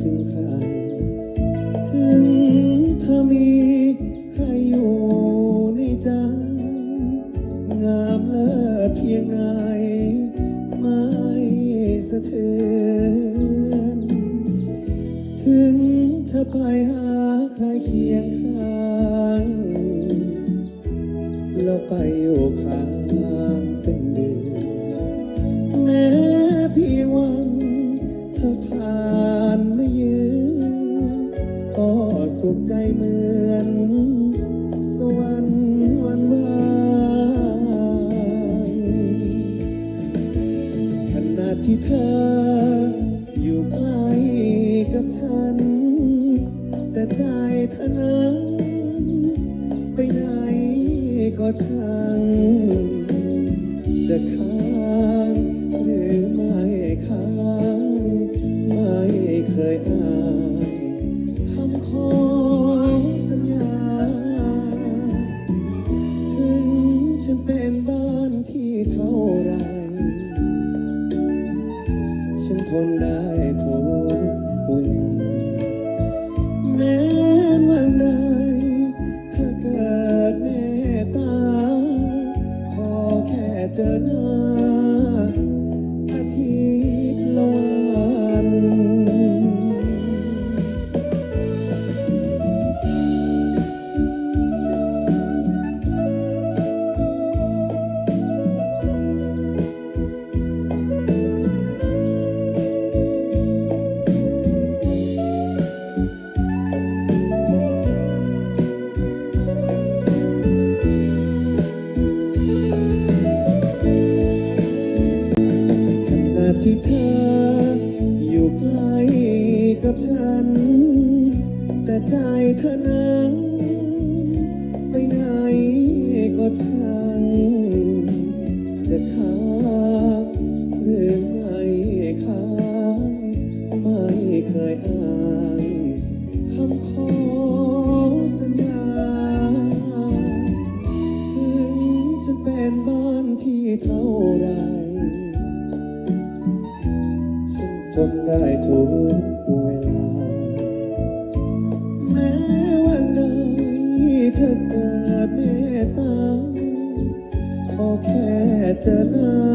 ถึงใคร ถึงเธอมีใครอยู่ในใจ งามเลิศเพียงไหนไม่สะเทือน ถึงเธอไปหา สุขใจเหมือน สวรรค์วันวานขณะที่เธออยู่ใกล้กับฉัน แต่ใจเธอนั้นไปไหนก็ช่างจะค้า จะเป็นบ้านที่เท่าไร ฉันทนได้ทุกเวลา แม้วันใดถ้าเกิดเมตตา ขอแค่เจอหน้า ที่เธออยู่ใกล้กับฉัน แต่ใจเธอนั้นไปไหนก็ช่างจะค้างหรือไม่ค้างไม่เคยอ่านคำขอสัญญา ถึงจะเป็นบ้านที่เท่า จนได้ทุกเวลา แม้วันใดเธอเกิดเมตตา ขอแค่เจอหน้า